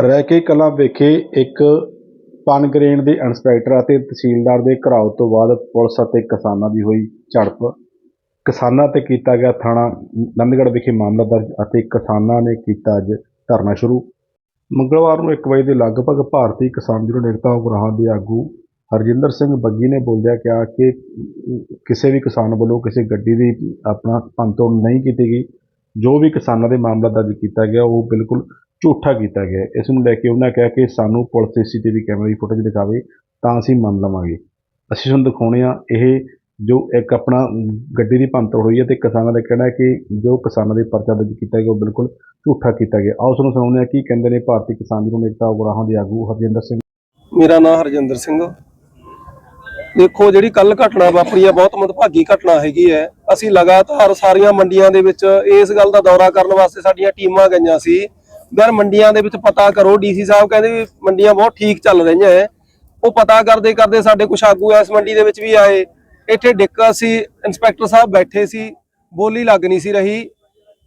ਰੈਕੇ ਕਲਾਂ ਵਿਖੇ ਇੱਕ ਪਨਗਰੇਨ ਦੇ ਇੰਸਪੈਕਟਰ ਅਤੇ ਤਹਿਸੀਲਦਾਰ ਦੇ ਘਰਾਓ ਤੋਂ ਬਾਅਦ ਪੁਲਿਸ ਅਤੇ ਕਿਸਾਨਾਂ ਦੀ ਹੋਈ ਝੜਪ। ਕਿਸਾਨਾਂ ਤੇ ਕੀਤਾ ਗਿਆ ਥਾਣਾ ਨੰਦਗੜ੍ਹ ਵਿਖੇ ਮਾਮਲਾ ਦਰਜ ਅਤੇ ਕਿਸਾਨਾਂ ਨੇ ਕੀਤਾ ਅੱਜ ਧਰਨਾ ਸ਼ੁਰੂ। ਮੰਗਲਵਾਰ ਨੂੰ 1 ਵਜੇ ਦੇ ਲਗਭਗ ਭਾਰਤੀ ਕਿਸਾਨ ਯੂਨੀਅਨ ਏਕਤਾ ਉਗਰਾਹਾਂ ਦੇ ਆਗੂ ਹਰਜਿੰਦਰ ਸਿੰਘ ਬੱਗੀ ਨੇ ਬੋਲਦਿਆਂ ਕਿਹਾ ਕਿ ਕਿਸੇ ਵੀ ਕਿਸਾਨ ਵੱਲੋਂ ਕਿਸੇ ਗੱਡੀ ਦੀ ਆਪਣਾ ਭੰਨਤੋੜ ਨਹੀਂ ਕੀਤੀ ਗਈ। ਜੋ ਵੀ ਕਿਸਾਨਾਂ ਦੇ ਮਾਮਲਾ ਦਰਜ ਕੀਤਾ ਗਿਆ, ਉਹ ਬਿਲਕੁਲ ਝੂਠਾ ਕੀਤਾ ਗਿਆ ਇਸ ਨੂੰ ਲੈ ਕੇ ਉਹਨਾਂ ਕਿਹਾ ਕਿ ਸਾਨੂੰ ਪੁਲਿਸ ਸੀਸੀਟੀਵੀ ਕੈਮਰੇ ਦੀ ਫੁਟੇਜ ਦਿਖਾਵੇ ਤਾਂ ਅਸੀਂ ਮੰਨ ਲਵਾਂਗੇ। ਅਸੀਂ ਤੁਹਾਨੂੰ ਦਿਖਾਉਣੇ ਆ ਇਹ ਜੋ ਇੱਕ ਆਪਣਾ ਗੱਡੀ ਦੀ ਭੰਤਰ ਹੋਈ ਹੈ ਤੇ ਕਿਸਾਨਾਂ ਦਾ ਕਹਿਣਾ ਹੈ ਕਿ ਜੋ ਕਿਸਾਨਾਂ ਦੇ ਪਰਚਾ ਦਰਜ ਕੀਤਾ ਗਿਆ, ਉਹ ਬਿਲਕੁਲ ਝੂਠਾ ਕੀਤਾ ਗਿਆ। ਆਓ ਤੁਹਾਨੂੰ ਸੁਣਾਉਂਦੇ ਹਾਂ ਕੀ ਕਹਿੰਦੇ ਨੇ ਭਾਰਤੀ ਕਿਸਾਨ ਯੂਨੀਅਨ ਏਕਤਾ ਉਗਰਾਹਾਂ ਦੇ ਆਗੂ ਹਰਜਿੰਦਰ ਸਿੰਘ। ਮੇਰਾ ਨਾਮ ਹਰਜਿੰਦਰ ਸਿੰਘ ਦੇਖੋ, ਜਿਹੜੀ ਕੱਲ ਘਟਨਾ ਵਾਪਰੀ ਹੈ ਬਹੁਤ ਮੰਦਭਾਗੀ ਘਟਨਾ ਹੈਗੀ ਹੈ। ਅਸੀਂ ਲਗਾਤਾਰ ਸਾਰੀਆਂ ਮੰਡੀਆਂ ਦੇ ਵਿੱਚ ਇਸ ਗੱਲ ਦਾ ਦੌਰਾ ਕਰਨ ਵਾਸਤੇ ਸਾਡੀਆਂ ਟੀਮਾਂ ਗਈਆਂ ਸੀ ਯਾਰ ਮੰਡੀਆਂ ਦੇ ਵਿੱਚ ਪਤਾ ਕਰੋ ਡੀਸੀ ਸਾਹਿਬ ਕਹਿੰਦੇ ਵੀ ਮੰਡੀਆਂ ਬਹੁਤ ਠੀਕ ਚੱਲ ਰਹੀਆਂ ਹੈ ਉਹ ਪਤਾ ਕਰਦੇ ਕਰਦੇ ਸਾਡੇ ਕੁਛ ਆਗੂ ਇਸ ਮੰਡੀ ਦੇ ਵਿੱਚ ਵੀ ਆਏ। ਇੱਥੇ ਡਿੱਕਾ ਸੀ ਇੰਸਪੈਕਟਰ ਸਾਹਿਬ ਬੈਠੇ ਸੀ ਬੋਲੀ ਲੱਗ ਨਹੀਂ ਸੀ ਰਹੀ।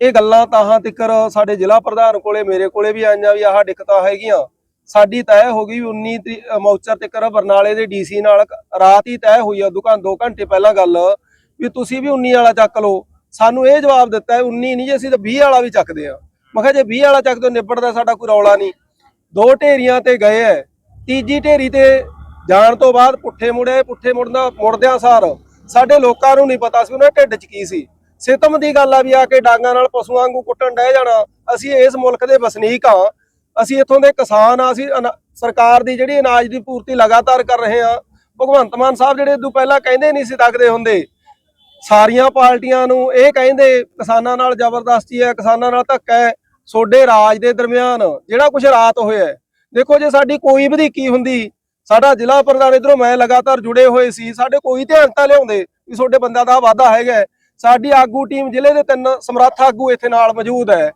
ਇਹ ਗੱਲਾਂ ਤਾਹਾਂ ਤਿਕਰ ਸਾਡੇ ਜ਼ਿਲ੍ਹਾ ਪ੍ਰਧਾਨ ਕੋਲੇ ਮੇਰੇ ਕੋਲੇ ਵੀ ਆਈਆਂ ਵੀ ਆਹ ਦਿੱਕਤਾਂ ਹੈਗੀਆਂ। ਸਾਡੀ ਤੈਅ ਹੋ ਗਈ ਵੀ 19 ਤਰੀ- ਅ, ਮੌਚਰ ਤੱਕ ਬਰਨਾਲੇ ਦੇ ਡੀਸੀ ਨਾਲ ਰਾਤ ਹੀ ਤੈਅ ਹੋਈ ਆ ਦੁਕਾਨ 2 ਘੰਟੇ ਪਹਿਲਾਂ ਗੱਲ। ਵੀ ਤੁਸੀਂ ਵੀ 19 ਵਾਲਾ ਚੱਕ ਲਓ। ਸਾਨੂੰ ਇਹ ਜਵਾਬ ਦਿੱਤਾ ਹੈ 19 ਨਹੀਂ ਜੀ ਅਸੀਂ ਤਾਂ 20 ਵਾਲਾ ਵੀ ਚੱਕਦੇ ਆ। ਮੈਂ ਕਿਹਾ ਜੇ 20 ਵਾਲਾ ਚੱਕ ਦੋ ਨਿਬੜਦਾ ਸਾਡਾ ਕੋਈ ਰੌਲਾ ਨਹੀਂ। ਦੋ ਢੇਰੀਆਂ ਤੇ ਗਏ ਐ। ਤੀਜੀ ਢੇਰੀ ਤੇ ਜਾਣ ਤੋਂ ਬਾਅਦ ਪੁੱਠੇ ਮੁੜੇ, ਪੁੱਠੇ ਮੁੜਦਾ ਮੁੜਦਿਆਂ ਸਾਰ ਸਾਡੇ ਲੋਕਾਂ ਨੂੰ ਨਹੀਂ ਪਤਾ ਸੀ, ਉਹਨਾਂ ਢਿੱਡ 'ਚ ਕੀ ਸੀ। ਸਿਤਮ ਦੀ ਗੱਲ ਆ ਵੀ ਆ ਕੇ ਡਾਂਗਾਂ ਨਾਲ ਪਸ਼ੂਆਂ ਵਾਂਗੂ ਕੁੱਟਣ ਡਹਿ ਜਾਣਾ। ਅਸੀਂ ਇਸ ਮੁਲਕ ਦੇ ਵਸਨੀਕ ਆ। ਅਸੀਂ ਇੱਥੋਂ ਦੇ ਕਿਸਾਨ ਆ, ਅਸੀਂ ਅਨਾ- ਸਰਕਾਰ ਦੀ ਜਿਹੜੀ ਅਨਾਜ ਦੀ ਪੂਰਤੀ ਲਗਾਤਾਰ ਕਰ ਰਹੇ ਆ। ਭਗਵੰਤ ਮਾਨ ਸਾਹਿਬ ਜਿਹੜੇ ਇਦੋਂ ਪਹਿਲਾਂ ਕਹਿੰਦੇ ਨਹੀਂ ਸੀ ਤੱਕਦੇ ਹੁੰਦੇ, ਸਾਰੀਆਂ ਪਾਰਟੀਆਂ ਨੂੰ ਇਹ ਕਹਿੰਦੇ, ਕਿਸਾਨਾਂ ਨਾਲ ਜ਼ਬਰਦਸਤੀ ਹੈ, ਕਿਸਾਨਾਂ ਨਾਲ ਧੱਕਾ ਹੈ। ਸੋਡੇ ਰਾਜ ਦੇ ਦਰਮਿਆਨ ਜਿਹੜਾ ਕੁਝ ਰਾਤ ਹੋਇਆ ਦੇਖੋ ਜੇ ਸਾਡੀ ਕੋਈ ਵਧੀਕੀ ਹੁੰਦੀ, ਸਾਡਾ ਜ਼ਿਲ੍ਹਾ ਪ੍ਰਧਾਨ ਇਧਰੋਂ ਮੈਂ ਲਗਾਤਾਰ ਜੁੜੇ ਹੋਏ ਸੀ, ਸਾਡੇ ਕੋਈ ਧਿਆਨ ਤਾਂ ਲਿਆਉਂਦੇ ਵੀ ਤੁਹਾਡੇ ਬੰਦਾ ਦਾ ਵਾਧਾ ਹੈਗਾ ਸਾਡੀ ਆਗੂ ਟੀਮ ਜ਼ਿਲ੍ਹੇ ਦੇ ਤਿੰਨ ਸਮਰੱਥ ਆਗੂ ਇੱਥੇ ਨਾਲ ਮੌਜੂਦ ਹੈ।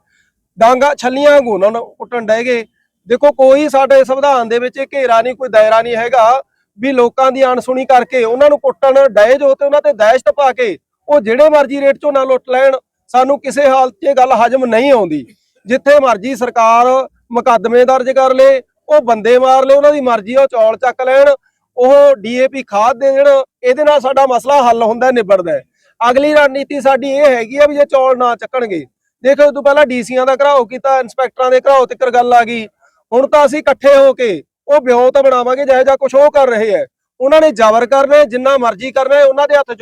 ਡਾਂਗਾ ਛੱਲੀਆਂ ਵਾਂਗੂ ਉਹਨਾਂ ਨੂੰ ਕੁੱਟਣ ਡਹਿ ਗਏ। ਦੇਖੋ ਕੋਈ ਸਾਡੇ ਸੰਵਿਧਾਨ ਦੇ ਵਿੱਚ ਘੇਰਾ ਨਹੀਂ, ਕੋਈ ਦਾਇਰਾ ਨਹੀਂ ਹੈਗਾ ਵੀ ਲੋਕਾਂ ਦੀ ਅਣਸੁਣੀ ਕਰਕੇ ਉਹਨਾਂ ਨੂੰ ਕੁੱਟਣ ਡਏ ਜੋ ਤੇ ਉਹਨਾਂ ਤੇ ਦਹਿਸ਼ਤ ਪਾ ਕੇ ਉਹ ਜਿਹੜੇ ਮਰਜ਼ੀ ਰੇਟ ਝੋਨਾ ਲੁੱਟ ਲੈਣ, ਸਾਨੂੰ ਕਿਸੇ ਹਾਲਤ 'ਚ ਗੱਲ ਹਜਮ ਨਹੀਂ ਆਉਂਦੀ। ਜਿੱਥੇ ਮਰਜ਼ੀ ਸਰਕਾਰ ਮੁਕੱਦਮੇ ਦਰਜ ਕਰ ਲੇ ਉਹ ਬੰਦੇ ਮਾਰ ਲੇ ਉਹਨਾਂ ਦੀ ਮਰਜ਼ੀ ਆ, ਉਹ ਚੌਲ ਚੱਕ ਲੈਣ ਉਹ ਡੀਏਪੀ ਖਾਦ ਦੇ ਦੇਣ ਇਹਦੇ ਨਾਲ ਸਾਡਾ ਮਸਲਾ ਹੱਲ ਹੁੰਦਾ ਨਿਬੜਦਾ ਅਗਲੀ ਰਣਨੀਤੀ ਸਾਡੀ ਇਹ ਹੈਗੀ ਆ ਵੀ ਜੇ ਚੌਲ ਨਾ ਚੱਕਣਗੇ। ਦੇਖੋ ਇਹ ਤੋਂ ਪਹਿਲਾਂ ਡੀਸੀਆਂ ਦਾ ਘਰਾਓ ਕੀਤਾ ਇੰਸਪੈਕਟਰਾਂ ਦੇ ਘਰਾਓ ਤੱਕ ਗੱਲ ਆ ਗਈ। ਹੁਣ ਤਾਂ ਅਸੀਂ ਇਕੱਠੇ ਹੋ ਕੇ ਉਹ ਵਿਉਂ ਤਾਂ ਬਣਾਵਾਂਗੇ ਜਿਹੋ ਜਿਹਾ ਕੁਝ ਉਹ ਕਰ ਰਹੇ ਹੈ। ਉਹਨਾਂ ਨੇ ਜ਼ਬਰ ਕਰਨਾ ਜਿੰਨਾ ਮਰਜ਼ੀ ਕਰਨਾ ਉਹਨਾਂ ਦੇ ਹੱਥ 'ਚ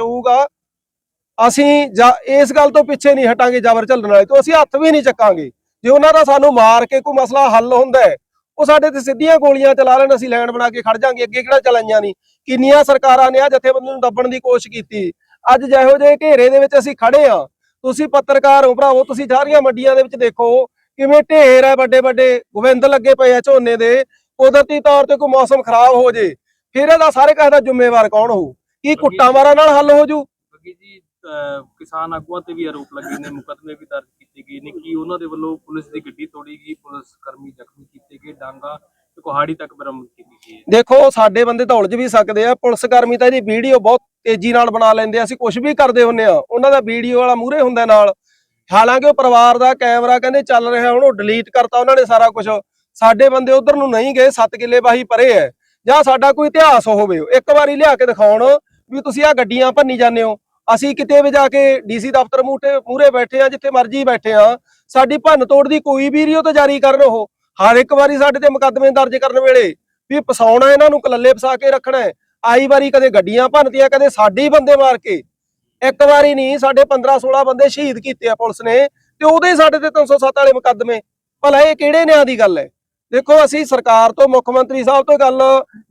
ਅਸੀਂ ਇਸ ਗੱਲ ਤੋਂ ਪਿੱਛੇ ਨਹੀਂ ਹਟਾਂਗੇ ਜ਼ਬਰ ਚੱਲਣ ਵਾਲੇ ਤੋਂ ਅਸੀਂ ਹੱਥ ਵੀ ਨਹੀਂ ਚੱਕਾਂਗੇ। ਜੇ ਉਹਨਾਂ ਦਾ ਸਾਨੂੰ ਮਾਰ ਕੇ ਕੋਈ ਮਸਲਾ ਹੱਲ ਹੁੰਦਾ ਹੈ। ਉਹ ਸਾਡੇ ਤੇ ਸਿੱਧੀਆਂ ਗੋਲੀਆਂ ਚਲਾ ਲੈਣ ਅਸੀਂ ਲਾਈਨ ਬਣਾ ਕੇ ਖੜ ਜਾਾਂਗੇ ਅੱਗੇ ਕਿਹੜਾ ਚਲਾਈਆਂ ਨਹੀਂ। ਕਿੰਨੀਆਂ ਸਰਕਾਰਾਂ ਨੇ ਆ ਜਥੇਬੰਦੀ ਨੂੰ ਦੱਬਣ ਦੀ ਕੋਸ਼ਿਸ਼ ਕੀਤੀ। ਅੱਜ ਜਿਹੋ ਜਿਹੇ ਘੇਰੇ ਦੇ ਵਿੱਚ ਅਸੀਂ ਖੜੇ ਆ ਤੁਸੀਂ ਪੱਤਰਕਾਰ ਹੋ ਭਰਾਵੋ ਤੁਸੀਂ ਸਾਰੀਆਂ ਮੰਡੀਆਂ ਦੇ ਵਿੱਚ ਦੇਖੋ ਕਿਵੇਂ ਢੇਰ ਹੈ ਵੱਡੇ ਵੱਡੇ ਗੋਬਿੰਦ ਲੱਗੇ ਪਏ ਆ ਝੋਨੇ ਦੇ। ਕੁਦਰਤੀ ਤੌਰ ਤੇ ਕੋਈ ਮੌਸਮ ਖਰਾਬ ਹੋ ਜੇ ਫਿਰ ਇਹਦਾ ਸਾਰੇ ਕਹੇ ਦਾ ਜ਼ਿੰਮੇਵਾਰ ਕੌਣ ਹੋਊ? ਕੀ ਕੁੱਟਾਂ ਮਾਰਾਂ ਨਾਲ ਹੱਲ ਹੋ ਜੂ? ਬੱਗੀ ਜੀ ਕਿਸਾਨ ਆਗੂਆਂ ਤੇ ਵੀ ਆਰੋਪ ਲੱਗੇ ਨੇ, ਮੁਕੱਦਮੇ ਵੀ ਦਰਜ ਕੀਤੇ ਗਏ ਨੇ ਕਿ ਉਹਨਾਂ ਦੇ ਵੱਲੋਂ ਪੁਲਿਸ ਦੀ ਗੱਡੀ ਤੋੜੀ ਗਈ, ਪੁਲਿਸ ਕਰਮੀ ਜ਼ਖਮੀ ਕੀਤੇ ਗਏ, ਡਾਂਗਾ ਕੁਹਾੜੀ ਤੱਕ ਬਰਾਮਦ ਕੀਤੀ ਗਈ ਦੇਖੋ, ਸਾਡੇ ਬੰਦੇ ਤਾਂ ਉਲਝ ਵੀ ਸਕਦੇ ਆ, ਪੁਲਿਸ ਕਰਮੀ ਤਾਂ ਇਹਦੀ ਵੀਡੀਓ ਬਹੁਤ ਤੇਜ਼ੀ ਨਾਲ ਬਣਾ ਲੈਂਦੇ ਆ, ਅਸੀਂ ਕੁਝ ਵੀ ਕਰਦੇ ਹੁੰਨੇ ਆ, ਉਹਨਾਂ ਦਾ ਵੀਡੀਓ ਵਾਲਾ ਮੂਹਰੇ ਹੁੰਦਾ ਨਾਲ। ਹਾਲਾਂਕਿ ਉਹ ਪਰਿਵਾਰ ਦਾ ਕੈਮਰਾ ਕਹਿੰਦੇ ਚੱਲ ਰਿਹਾ ਹੁਣ ਉਹ ਡਿਲੀਟ ਕਰਤਾ ਉਹਨਾਂ ਨੇ ਸਾਰਾ ਕੁਝ ਸਾਡੇ ਬੰਦੇ ਉਧਰ ਨੂੰ ਨਹੀਂ ਗਏ 7 ਕਿੱਲੇ ਬਾਹੀ ਪਰੇ ਐ ਜਾਂ ਸਾਡਾ ਕੋਈ ਇਤਿਹਾਸ ਹੋਵੇ, ਇੱਕ ਵਾਰੀ ਲਿਆ ਕੇ ਦਿਖਾਉਣ ਵੀ ਤੁਸੀਂ ਆ ਗੱਡੀਆਂ ਭੰਨੀ ਜਾਂਦੇ ਹੋ। ਅਸੀਂ ਕਿਤੇ ਵੀ ਜਾ ਕੇ ਡੀਸੀ ਦਫ਼ਤਰ ਮੂਹਰੇ ਮੂਹਰੇ ਬੈਠੇ ਆ ਜਿੱਥੇ ਮਰਜ਼ੀ ਬੈਠੇ ਆ ਸਾਡੀ ਭੰਨ ਤੋੜ ਦੀ ਕੋਈ ਵੀ ਵੀਡੀਓ ਤਾਂ ਜਾਰੀ ਕਰਨ ਉਹ। ਹਰ ਇੱਕ ਵਾਰੀ ਸਾਡੇ ਤੇ ਮੁਕੱਦਮੇ ਦਰਜ ਕਰਨ ਵੇਲੇ ਵੀ ਫਸਾਉਣਾ ਇਹਨਾਂ ਨੂੰ ਕਲੱਲੇ ਫਸਾ ਕੇ ਰੱਖਣਾ ਹੈ। ਆਈ ਵਾਰੀ ਕਦੇ ਗੱਡੀਆਂ ਭੰਨਤੀਆਂ, ਕਦੇ ਸਾਡੇ ਹੀ ਬੰਦੇ ਮਾਰ ਕੇ। ਇੱਕ ਵਾਰੀ ਨਹੀਂ ਸਾਡੇ 15 16 ਬੰਦੇ ਸ਼ਹੀਦ ਕੀਤੇ ਆ ਪੁਲਿਸ ਨੇ, ਤੇ ਉਹਦੇ ਹੀ ਸਾਡੇ ਤੇ 307 ਵਾਲੇ ਮੁਕੱਦਮੇ। ਭਲਾ ਇਹ ਕਿਹੜੇ ਨਿਆਂ ਦੀ ਗੱਲ ਹੈ? ਦੇਖੋ, ਅਸੀਂ ਸਰਕਾਰ ਤੋਂ, ਮੁੱਖ ਮੰਤਰੀ ਸਾਹਿਬ ਤੋਂ ਗੱਲ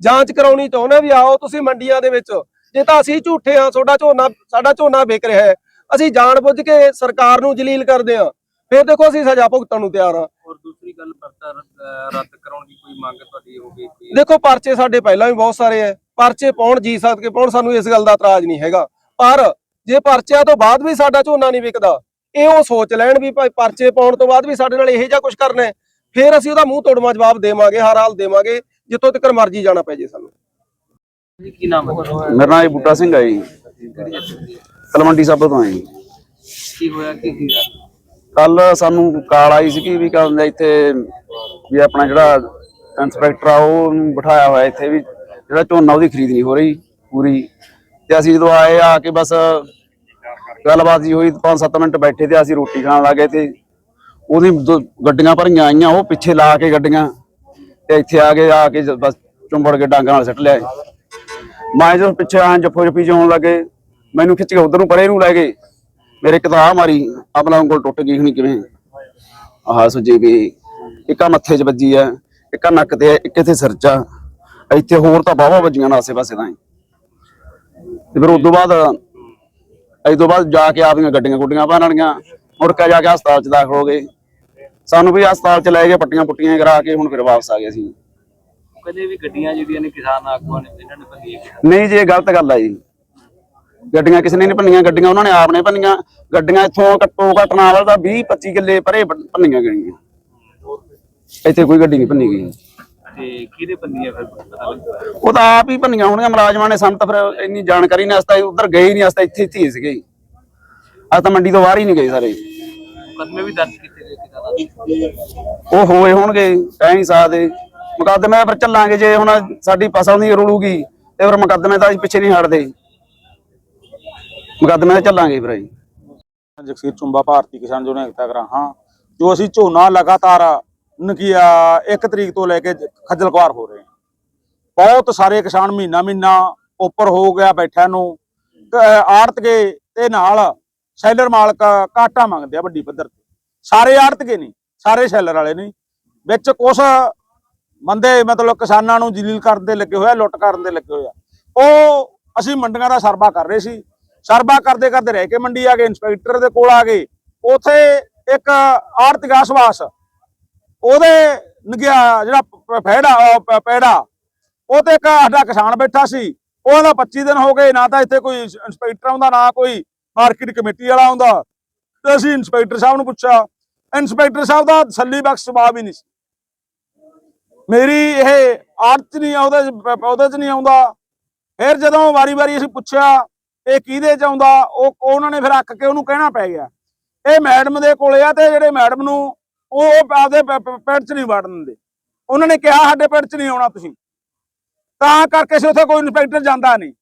ਜਾਂਚ ਕਰਾਉਣੀ ਚਾਹੁੰਦੇ ਵੀ ਆਓ ਤੁਸੀਂ ਮੰਡੀਆਂ ਦੇ ਵਿੱਚ। ਜੇ ਤਾਂ ਅਸੀਂ ਝੂਠੇ ਆ ਤੁਹਾਡਾ ਝੋਨਾ ਸਾਡਾ ਝੋਨਾ ਵਿਕ ਰਿਹਾ ਹੈ। ਅਸੀਂ ਜਾਣਬੁੱਝ ਕੇ ਸਰਕਾਰ ਨੂੰ ਜਲੀਲ ਕਰਦੇ ਆ ਫਿਰ ਦੇਖੋ ਅਸੀਂ ਸਜ਼ਾ ਭੁਗਤਣ ਨੂੰ ਤਿਆਰ ਆ ਔਰ ਦੂਸਰੀ ਗੱਲ ਪਰਚਾ ਰ- ਰੱਦ ਕਰਾਉਣ ਦੀ ਕੋਈ ਮੰਗ ਤੁਹਾਡੀ ਹੋਵੇ ਕੋਈ? ਦੇਖੋ ਪਰਚੇ ਸਾਡੇ ਪਹਿਲਾਂ ਵੀ ਬਹੁਤ ਸਾਰੇ ਐ ਪਰਚੇ ਪਾਉਣ ਜੀ ਸਦਕੇ ਪਾਉਣ ਸਾਨੂੰ ਇਸ ਗੱਲ ਦਾ ਇਤਰਾਜ਼ ਨਹੀਂ ਹੈਗਾ। ਪਰ ਜੇ ਪਰਚਿਆਂ ਤੋਂ ਬਾਅਦ ਵੀ ਸਾਡਾ ਝੋਨਾ ਨਹੀਂ ਵਿਕਦਾ ਇਹ ਉਹ ਸੋਚ ਲੈਣ ਵੀ ਭਾਈ ਪਰਚੇ ਪਾਉਣ ਤੋਂ ਬਾਅਦ ਵੀ ਸਾਡੇ ਨਾਲ ਇਹੋ ਜਿਹਾ ਕੁਝ ਕਰਨਾ ਫਿਰ ਅਸੀਂ ਉਹਦਾ ਮੂੰਹ ਤੋੜਮਾ ਜਵਾਬ ਦੇਵਾਂਗੇ ਹਰ ਹਾਲ ਦੇਵਾਂਗੇ ਜਿੱਥੋਂ ਤੱਕ ਮਰਜ਼ੀ ਜਾਣਾ ਪੈ ਜੇ ਸਾਨੂੰ। ਕੀ ਨਾਮ ਹੈ? ਮੇਰਾ ਨਾਮ ਬੂਟਾ ਸਿੰਘ ਹੈ ਜੀ। ਤਲਵੰਡੀ ਸਾਬੋ ਤੋਂ ਜੀ। ਕੀ ਹੋਇਆ ਕੀ ਕੀ ਕੱਲ ਸਾਨੂੰ ਕਾਲ ਆਈ ਸੀ ਕਿ ਵੀ ਕਹਿੰਦੇ ਇੱਥੇ ਵੀ ਆਪਣਾ ਜਿਹੜਾ ਇੰਸਪੈਕਟਰ ਆ ਉਹ ਉਹਨੂੰ ਬਿਠਾਇਆ ਹੋਇਆ ਇੱਥੇ ਵੀ ਜਿਹੜਾ ਝੋਨਾ ਉਹਦੀ ਖਰੀਦ ਨਹੀਂ ਹੋ ਰਹੀ ਪੂਰੀ। ਤੇ ਅਸੀਂ ਜਦੋਂ ਆਏ ਆ ਕੇ ਬਸ ਗੱਲਬਾਤ ਜੀ ਹੋਈ 5-7 ਮਿੰਟ ਬੈਠੇ ਤੇ ਅਸੀਂ ਰੋਟੀ ਖਾਣ ਲੱਗੇ ਤੇ ਉਹਦੀ ਗੱਡੀਆਂ ਭਰੀਆਂ ਆਈਆਂ ਉਹ ਪਿੱਛੇ ਲਾ ਕੇ ਗੱਡੀਆਂ ਤੇ ਇੱਥੇ ਆ ਕੇ ਆ ਕੇ ਬਸ ਚੁੰਬੜ ਕੇ ਡਾਂਗਾਂ ਨਾਲ ਸੱਟ ਲਿਆ ਮੈਂ ਜਦੋਂ ਪਿੱਛੇ ਆਂ ਜੱਫੋ ਜੱਫੀ ਚ ਹੋਣ ਲੱਗੇ। ਮੈਨੂੰ ਖਿੱਚ ਕੇ ਉਧਰ ਨੂੰ ਪਰੇ ਨੂੰ ਲੈ ਗਏ। ਮੇਰੇ ਕਿਤਾਬ ਮਾਰੀ ਆਪਣਾ ਉਂਗਲ ਟੁੱਟ ਗਈ ਹਣੀ ਕਿਵੇਂ? ਆਹ ਸੁੱਜੀ ਵੀ ਇੱਕਾ ਮੱਥੇ 'ਚ ਵੱਜੀ ਆ ਇੱਕਾ ਨੱਕ ਤੇ ਆ, ਇੱਕ ਇੱਥੇ ਸਿਰ 'ਚ ਇੱਥੇ ਹੋਰ ਤਾਂ ਬਾਵਾ ਵੱਜੀਆਂ ਨੇ ਆਸੇ ਪਾਸੇ ਤਾਂ ਤੇ ਫਿਰ ਉਸ ਬਾਅਦ ਇਸ ਤੋਂ ਬਾਅਦ ਜਾ ਕੇ ਆਪਦੀਆਂ ਗੱਡੀਆਂ ਗੁੱਡੀਆਂ ਬਣਾਣੀਆਂ ਮੁੜ ਕੇ ਜਾ ਕੇ ਹਸਪਤਾਲ 'ਚ ਦਾਖਲ ਹੋ ਗਏ। ਸਾਨੂੰ ਵੀ ਹਸਪਤਾਲ 'ਚ ਲੈ ਗਏ ਪੱਟੀਆਂ ਪੁੱਟੀਆਂ ਕਰਾ ਕੇ ਹੁਣ ਫਿਰ ਵਾਪਸ ਆ ਗਏ ਅਸੀਂ। ਕਹਿੰਦੇ ਵੀ ਗੱਡੀਆਂ ਜਿਹੜੀਆਂ ਨੇ ਕਿਸਾਨ ਆਗੂਆਂ ਨੇ ਇਹਨਾਂ ਨੇ ਭੰਨੀਆਂ ਨਹੀਂ ਜੀ ਇਹ ਗਲਤ ਗੱਲ ਆ ਜੀ। ਗੱਡੀਆਂ ਕਿਸੇ ਨੇ ਨਹੀਂ ਭੰਨੀਆਂ ਗੱਡੀਆਂ ਉਹਨਾਂ ਨੇ ਆਪ ਨੇ ਭੰਨੀਆਂ। ਗੱਡੀਆਂ ਇੱਥੋਂ ਘੱਟੋ ਘੱਟ ਨਾਲ ਦਾ 20 25 ਕਿੱਲੇ ਪਰੇ ਭੰਨੀਆਂ ਗਈਆਂ। ਇੱਥੇ ਕੋਈ ਗੱਡੀ ਨਹੀਂ ਭੰਨੀ ਗਈ। ਤੇ ਕਿਹਦੇ ਭੰਨੀਆਂ ਫਿਰ ਪਤਾ ਲੱਗਦਾ ਉਹ ਤਾਂ ਆਪ ਹੀ ਭੰਨੀਆਂ ਹੋਣਗੀਆਂ ਮੁਲਾਜ਼ਮਾਂ ਨੇ ਸਾਨੂੰ ਤਾਂ ਫਿਰ ਇੰਨੀ ਜਾਣਕਾਰੀ ਨਹੀਂ ਅਸਤਾ ਉਧਰ ਗਏ ਨਹੀਂ ਅਸਤਾ ਇੱਥੇ ਇੱਥੇ ਹੀ ਸੀਗੇ ਆ ਤਾਂ ਮੰਡੀ ਤੋਂ ਬਾਹਰ ਹੀ ਨਹੀਂ ਗਏ ਸਾਰੇ। ਮੁਕੱਦਮੇ ਵੀ ਦਰਜ ਕੀਤੇ ਗਏ ਉਹ ਹੋਏ ਹੋਣਗੇ ਨਹੀਂ ਸਕਦੇ। ਮੁਕੱਦਮੇ ਪਰ ਚੱਲਾਂਗੇ ਜੇ ਹੁਣ ਸਾਡੀ ਫਸਲ ਨਹੀਂ ਰੁਲੂਗੀ ਤੇ ਫਿਰ ਮੁਕੱਦਮੇ ਤਾਂ ਪਿੱਛੇ ਨਹੀਂ ਹਟਦੇ। ਮੁਕੱਦਮੇ ਤਾਂ ਚੱਲਾਂਗੇ ਫਿਰ ਅਸੀਂ। ਜਗਸੀਰ ਚੁੰਬਾ ਭਾਰਤੀ ਕਿਸਾਨ ਯੂਨੀਅਨ ਏਕਤਾ ਕਰਾਂ ਜੋ ਅਸੀਂ ਝੋਨਾ ਲਗਾਤਾਰ ਨਕੀਆ 1 ਤਰੀਕ ਤੋਂ ਲੈ ਕੇ ਖੱਜਲ ਹੋ ਰਹੇ ਬਹੁਤ ਸਾਰੇ ਕਿਸਾਨ ਮਹੀਨਾ ਮਹੀਨਾ ਉੱਪਰ ਹੋ ਗਿਆ ਬੈਠਿਆਂ ਨੂੰ। ਆੜਤਗੇ ਤੇ ਨਾਲ ਸੈਲਰ ਮਾਲਕ ਘਾਟਾ ਮੰਗਦੇ ਆ ਵੱਡੀ ਪੱਧਰ ਤੇ। ਸਾਰੇ ਆੜਤਗੇ ਨਹੀਂ, ਸਾਰੇ ਸੈਲਰ ਵਾਲੇ ਨਹੀਂ। ਵਿੱਚ ਕੁਛ ਬੰਦੇ ਮਤਲਬ ਕਿਸਾਨਾਂ ਨੂੰ ਜਲੀਲ ਕਰਨ ਦੇ ਲੱਗੇ ਹੋਇਆ ਲੁੱਟ ਕਰਨ ਦੇ ਲੱਗੇ ਹੋਇਆ ਉਹ ਅਸੀਂ ਮੰਡੀਆਂ ਦਾ ਸਰਵਾ ਕਰ ਰਹੇ ਸੀ। ਸਰਵਾ ਕਰਦੇ ਕਰਦੇ ਰਹਿ ਕੇ ਮੰਡੀ ਆ ਗਏ, ਇੰਸਪੈਕਟਰ ਦੇ ਕੋਲ ਆ ਗਏ। ਉਥੇ ਇੱਕ ਆਰਥਿਕ ਆਸਵਾਸ ਉਹਦੇ ਨਗਿਆ ਜਿਹੜਾ ਫੈੜਾ ਪੈੜਾ, ਉਹ ਤੇ ਇੱਕ ਸਾਡਾ ਕਿਸਾਨ ਬੈਠਾ ਸੀ। ਉਹਦਾ 25 ਦਿਨ ਹੋ ਗਏ, ਨਾ ਤਾਂ ਇੱਥੇ ਕੋਈ ਇੰਸ- ਇੰਸਪੈਕਟਰ ਆਉਂਦਾ, ਨਾ ਕੋਈ ਮਾਰਕੀਟ ਕਮੇਟੀ ਵਾਲਾ ਆਉਂਦਾ। ਤੇ ਅਸੀਂ ਇੰਸਪੈਕਟਰ ਸਾਹਿਬ ਨੂੰ ਪੁੱਛਿਆ। ਇੰਸਪੈਕਟਰ ਸਾਹਿਬ ਦਾ ਤਸੱਲੀ ਬਖਸ਼ ਜਵਾਬ ਹੀ ਨਹੀਂ ਸੀ। ਮੇਰੀ ਇਹ ਆੜਤ 'ਚ ਨਹੀਂ ਆਉਂਦਾ ਉਹਦੇ 'ਚ ਨਹੀਂ ਆਉਂਦਾ। ਫਿਰ ਜਦੋਂ ਵਾਰੀ-ਵਾਰੀ ਅਸੀਂ ਪੁੱਛਿਆ, ਇਹ ਕਿਹਦੇ 'ਚ ਆਉਂਦਾ? ਉਹ, ਉਹਨਾਂ ਨੇ ਫਿਰ ਅੱਕ ਕੇ ਉਹਨੂੰ ਕਹਿਣਾ ਪੈ ਗਿਆ। ਇਹ ਮੈਡਮ ਦੇ ਕੋਲੇ ਆ ਤੇ ਜਿਹੜੇ ਮੈਡਮ ਨੂੰ ਉਹ ਆਪਦੇ ਪ- 'ਚ ਨਹੀਂ ਵੜਨ ਦਿੰਦੇ। ਉਹਨਾਂ ਨੇ ਕਿਹਾ, ਸਾਡੇ ਪਿੰਡ 'ਚ ਨਹੀਂ ਆਉਣਾ ਤੁਸੀਂ। ਤਾਂ ਕਰਕੇ ਅਸੀਂ ਉੱਥੇ ਕੋਈ ਇੰਸਪੈਕਟਰ ਜਾਂਦਾ ਨਹੀਂ।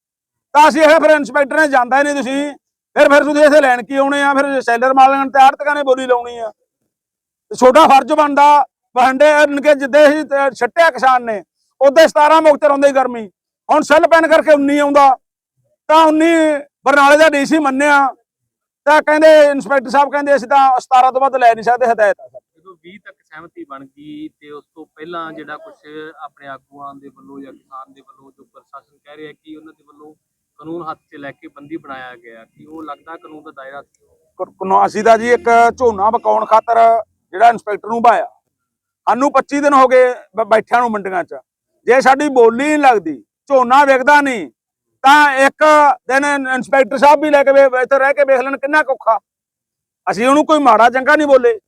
ਤਾਂ ਅਸੀਂ ਇਹ ਫਿਰ ਇੰਸਪੈਕਟਰ ਨੇ ਜਾਂਦਾ ਹੀ ਨਹੀਂ ਤੁਸੀਂ। ਫਿਰ ਫਿਰ ਤੁਸੀਂ ਇੱਥੇ ਲੈਣ ਕੀ ਆਉਣੇ ਆ? ਫਿਰ ਸੈਲਰ ਮਾਲਣ ਤੇ ਆੜਤਕਾਂ ਨੇ ਬੋਲੀ ਲਾਉਣੀ ਆ। ਤੇ ਛੋਟਾ ਫਰਜ਼ ਬਣਦਾ। ਵੰਡੇ ਕਿ ਜਿੱਦੇ ਹੀ ਛੱਟਿਆ ਕਿਸਾਨ ਨੇ ਉਹਦੇ 17 ਮੁਕਤ ਰਹਿੰਦੇ ਗਰਮੀ। ਹੁਣ ਸੈੱਲ ਪੈਨ ਕਰਕੇ 19 ਆਉਂਦਾ। ਤਾਂ 19 ਬਰਨਾਲੇ ਦਾ ਡੀਸੀ ਮੰਨਿਆ। ਤਾਂ ਕਹਿੰਦੇ ਇੰਸਪੈਕਟਰ ਸਾਹਿਬ ਕਹਿੰਦੇ ਅਸੀਂ ਤਾਂ 17 ਤੋਂ ਵੱਧ ਲੈ ਨਹੀਂ ਸਕਦੇ ਹਦਾਇਤ ਆ ਜਦੋਂ 20 ਤੱਕ ਸਹਿਮਤੀ ਬਣ ਗਈ ਤੇ ਉਸ ਤੋਂ ਪਹਿਲਾਂ ਜਿਹੜਾ ਕੁਝ ਆਪਣੇ ਆਗੂਆਂ ਦੇ ਵੱਲੋਂ ਜਾਂ ਕਿਸਾਨ ਦੇ ਵੱਲੋਂ ਜੋ ਪ੍ਰਸ਼ਾਸਨ ਕਹਿ ਰਿਹਾ ਕਿ ਉਹਨਾਂ ਦੇ ਵੱਲੋਂ ਕਾਨੂੰਨ ਹੱਥ 'ਚ ਲੈ ਕੇ ਬੰਦੀ ਬਣਾਇਆ ਗਿਆ ਕਿ ਉਹ ਲੱਗਦਾ ਕਾਨੂੰਨ ਦਾ ਦਾਇਰਾ ਸੀ? ਅਸੀਂ ਦਾ ਜੀ ਇੱਕ ਝੋਨਾ ਬਕਾਉਣ ਖਾਤਰ ਜਿਹੜਾ ਇੰਸਪੈਕਟਰ ਨੂੰ ਭਾਇਆ ਸਾਨੂੰ 25 ਦਿਨ ਹੋ ਗਏ ਬੈਠਿਆਂ ਨੂੰ ਮੰਡੀਆਂ 'ਚ। ਜੇ ਸਾਡੀ ਬੋਲੀ ਨਹੀਂ ਲੱਗਦੀ, ਝੋਨਾ ਵਿਕਦਾ ਨਹੀਂ ਤਾਂ ਇੱਕ ਦਿਨ ਇੰਸਪੈਕਟਰ ਸਾਹਿਬ ਵੀ ਲੈ ਕੇ ਇੱਥੇ ਰਹਿ ਕੇ ਵੇਖ ਲੈਣ ਕਿੰਨਾ ਕੁ ਔਖਾ। ਅਸੀਂ ਉਹਨੂੰ ਕੋਈ ਮਾੜਾ ਚੰਗਾ ਨਹੀਂ ਬੋਲੇ।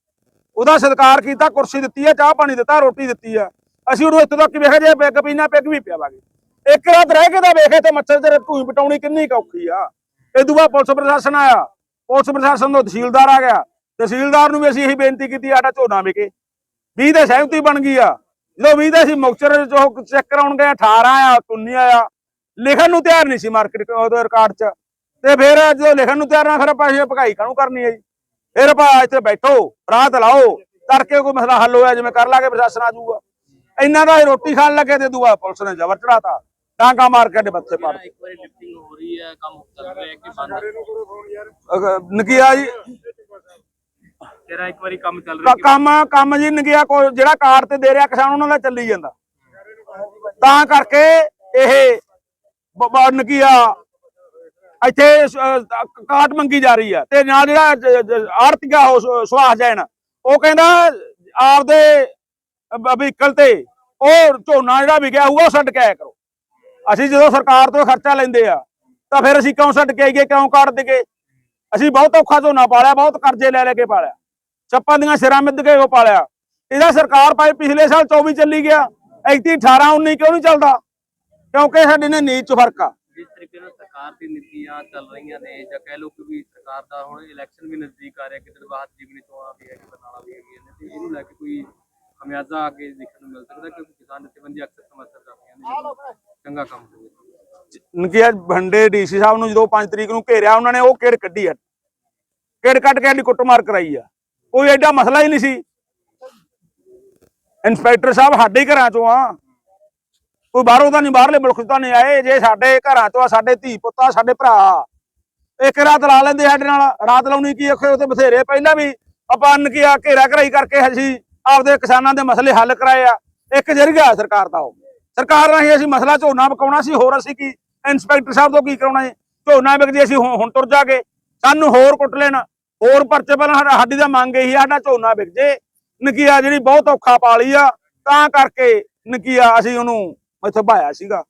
ਉਹਦਾ ਸਤਿਕਾਰ ਕੀਤਾ, ਕੁਰਸੀ ਦਿੱਤੀ ਆ ਚਾਹ ਪਾਣੀ ਦਿੱਤਾ, ਰੋਟੀ ਦਿੱਤੀ ਆ ਅਸੀਂ ਉਹਨੂੰ ਇੱਥੋਂ ਤੱਕ ਵੇਖਿਆ ਜੇ ਪੈਗ ਪੀਣਾ, ਪੈਗ ਵੀ ਪਿਆਵਾਂਗੇ। ਇੱਕ ਰਾਤ ਰਹਿ ਕੇ ਤਾਂ ਵੇਖੇ ਤੇ ਮੱਛਰ ਤੇ ਧੂਈ ਪਟਾਉਣੀ ਕਿੰਨੀ ਕੁ ਔਖੀ ਆ। ਇਹ ਦੂਆ ਪੁਲਿਸ ਪ੍ਰਸ਼ਾਸਨ ਆਇਆ। ਪੁਲਿਸ ਪ੍ਰਸ਼ਾਸਨ ਤੋਂ ਤਹਿਸੀਲਦਾਰ ਆ ਗਿਆ। ਤਹਿਸੀਲਦਾਰ ਨੂੰ ਵੀ ਅਸੀਂ ਇਹੀ ਬੇਨਤੀ ਕੀਤੀ ਸਾਡਾ ਝੋਨਾ ਵਿਕੇ। 20 ਦੇ ਸਹਿਮਤੀ ਬਣ ਗਈ ਆ। ਜਦੋਂ 20 ਦੇ ਅਸੀਂ ਮੁਕਤਸਰ ਚੋਂ ਚੈੱਕ ਕਰਾਉਣ ਗਏ 18 ਆ 19 ਆਇਆ ਲਿਖਣ ਨੂੰ ਤਿਆਰ ਨਹੀਂ ਸੀ ਮਾਰਕੀਟ ਉਹਦੇ ਰਿਕਾਰਡ 'ਚ। ਤੇ ਫਿਰ ਜਦੋਂ ਲਿਖਣ ਨੂੰ ਤਿਆਰ ਨਾ ਫਿਰ ਆਪਾਂ ਇਹ ਭਗਾਈ ਕਾਹਨੂੰ ਕਰਨੀ ਹੈ ਜੀ? ਫਿਰ ਆਪਾਂ ਇੱਥੇ ਬੈਠੋ ਰਾਤ ਲਾਓ ਤੜਕੇ ਕੋਈ ਮਸਲਾ ਹੱਲ ਹੋਇਆ ਜਿਵੇਂ ਕਰ ਲਾਗੇ ਪ੍ਰਸ਼ਾਸਨ ਆ ਜਾਊਗਾ। ਇਹਨਾਂ ਦਾ ਰੋਟੀ ਖਾਣ ਲੱਗੇ ਤੇ ਦੂਆ ਪੁਲਿਸ ਨੇ ਜ਼ਬਰ ਚੜਾਤਾ ਡਾਂਗਾ ਮਾਰ ਕੇ ਬੱਥੇ ਪਾੜ ਇੱਕ ਵਾਰੀ ਲਿਫਟਿੰਗ ਹੋ ਰਹੀ ਹੈ ਕੰਮ ਚੱਲ ਰਿਹਾ ਕਿ ਬੰਦ? ਨਕੀਆ ਜੀ ਤੇਰਾ ਇੱਕ ਵਾਰੀ ਕੰਮ ਚੱਲ ਰਿਹਾ ਕੰਮ ਕੰਮ ਜੀ ਨਗਿਆ ਕੋ ਜਿਹੜਾ ਕਾਰ ਤੇ ਦੇ ਰਿਹਾ ਕਿਸਾਨ ਉਹਨਾਂ ਦਾ ਚੱਲੀ ਜਾਂਦਾ। ਤਾਂ ਕਰਕੇ ਇਹ ਨਗਿਆ ਇੱਥੇ ਕਾਟ ਮੰਗੀ ਜਾ ਰਹੀ ਆ। ਤੇ ਨਾਲ ਜਿਹੜਾ ਆਰਤਿਕਾ ਸੁਹਾਸ ਜੈਨ ਉਹ ਕਹਿੰਦਾ ਆਪਦੇ ਵਹੀਕਲ ਤੇ ਉਹ ਝੋਨਾ ਜਿਹੜਾ ਵਿਕਿਆ ਹੋਊਗਾ ਉਹ ਛੱਡ ਕੇ ਆਇਆ ਕਰੋ। ਅਸੀਂ ਜਦੋਂ ਸਰਕਾਰ ਤੋਂ ਖਰਚਾ ਲੈਂਦੇ ਆ ਤਾਂ ਫਿਰ ਅਸੀਂ ਕਿਉਂ ਛੱਡ ਕੇ ਆਈਏ ਕਿਉਂ ਕਾਟ ਦੇਗੇ ਅਸੀਂ ਬਹੁਤ ਔਖਾ ਝੋਨਾ ਪਾਲਿਆ ਬਹੁਤ ਕਰਜ਼ੇ ਲੈ ਲੈ ਕੇ ਪਾਲਿਆ। ਚੱਪਾਂ ਦੀਆਂ ਸਿਰਾਂ ਮਿੱਧ ਕੇ ਉਹ ਪਾਲਿਆ। ਇਹਦਾ ਸਰਕਾਰ ਪਾਏ ਪਿਛਲੇ ਸਾਲ 24 ਚੱਲੀ ਗਿਆ ਐਕਤੀ 18 19 ਕਿਉਂ ਨਹੀਂ ਚੱਲਦਾ? ਕਿਉਂਕਿ ਸਾਡੇ ਨੇ ਨੀਚ ਫ਼ਰਕ ਆ। ਜਿਸ ਤਰੀਕੇ ਨਾਲ ਸਰਕਾਰ ਦੀ ਨੀਤੀਆਂ ਚੱਲ ਰਹੀਆਂ ਨੇ ਜਾਂ ਕਹਿ ਲਓ ਕਿ ਵੀ ਸਰਕਾਰ ਦਾ ਹੁਣ ਇਲੈਕਸ਼ਨ ਵੀ ਨਜ਼ਦੀਕ ਆ ਰਿਹਾ ਕਿਤੇ ਬਾਅਦ ਜੀਵਨੀ ਚੋਣਾਂ ਵੀ ਹੈ ਕਿ ਬਰਨਾਲਾ ਵੀ ਹੈਗੀਆਂ ਨੇ ਤੇ ਇਹਨੂੰ ਲੈ ਕੇ ਕੋਈ ਖਮਿਆਜ਼ਾ ਅੱਗੇ ਦੇਖਣ ਨੂੰ ਮਿਲ ਸਕਦਾ ਕਿਉਂਕਿ ਕਿਸਾਨ ਜਥੇਬੰਦੀ ਅਕਸਰ ਸਮਰਥਨ ਕਰਦੀਆਂ ਨੇ ਜਦੋਂ ਚੰਗਾ ਕੰਮ ਹੋਵੇ ਨਕੀਆ ਭੰਡੇ ਡੀਸੀ ਸਾਹਿਬ ਨੂੰ ਜਦੋਂ 5 ਤਰੀਕ ਨੂੰ ਘੇਰਿਆ ਉਹਨਾਂ ਨੇ ਉਹ ਕਿੜ ਕੱਢੀ ਆ? ਕਿੜ ਕੱਢ ਕੇ ਸਾਡੀ ਕੁੱਟਮਾਰ ਕਰਾਈ ਆ? ਕੋਈ ਐਡਾ ਮਸਲਾ ਹੀ ਨਹੀਂ ਸੀ। ਇੰਸਪੈਕਟਰ ਸਾਹਿਬ ਸਾਡੇ ਹੀ ਘਰਾਂ ਚੋਂ ਆ। ਕੋਈ ਬਾਹਰੋਂ ਤਾਂ ਨਹੀਂ, ਬਾਹਰਲੇ ਮੁਲਕ ਤੋਂ ਤਾਂ ਨਹੀਂ ਆਏ। ਜੇ ਸਾਡੇ ਘਰਾਂ ਚੋਂ ਆ, ਸਾਡੇ ਧੀ ਪੁੱਤਾਂ ਸਾਡੇ ਭਰਾ ਇੱਕ ਰਾਤ ਲਾ ਲੈਂਦੇ ਸਾਡੇ ਨਾਲ। ਰਾਤ ਲਾਉਣੀ ਕੀ ਔਖੇ ਉੱਥੇ ਬਥੇਰੇ। ਪਹਿਲਾਂ ਵੀ ਆਪਾਂ ਅੰਨ ਕੀ ਆ, ਘੇਰਾ ਘਰਾਈ ਕਰਕੇ ਅਸੀਂ ਆਪਦੇ ਕਿਸਾਨਾਂ ਦੇ ਮਸਲੇ ਹੱਲ ਕਰਾਏ ਆ। ਇੱਕ ਜਰੀਆ ਸਰਕਾਰ ਦਾ ਉਹ। ਸਰਕਾਰ ਨਾਲ ਹੀ ਅਸੀਂ ਮਸਲਾ ਝੋਨਾ ਪਕਾਉਣਾ ਸੀ, ਹੋਰ ਅਸੀਂ ਕੀ? ਇੰਸਪੈਕਟਰ ਸਾਹਿਬ ਤੋਂ ਕੀ ਕਰਾਉਣਾ ਹੈ ਝੋਨਾ ਵਿਕਦੀ ਅਸੀਂ ਹੁਣ ਹੁਣ ਤੁਰ ਜਾਗੇ। ਸਾਨੂੰ ਹੋਰ ਕੁੱਟ ਲੈਣ। ਹੋਰ ਪਰਚੇ ਪਹਿਲਾਂ ਸਾਡਾ- ਸਾਡੀ ਤਾਂ ਮੰਗ ਇਹੀ ਆ, ਸਾਡਾ ਝੋਨਾ ਵਿਕ ਜੇ। ਨਕੀਆ ਜਿਹੜੀ ਬਹੁਤ ਔਖਾ ਪਾਲੀ ਆ, ਤਾਂ ਕਰਕੇ ਨਕੀਆ ਅਸੀਂ ਉਹਨੂੰ ਇੱਥੇ ਭਾਇਆ ਸੀਗਾ।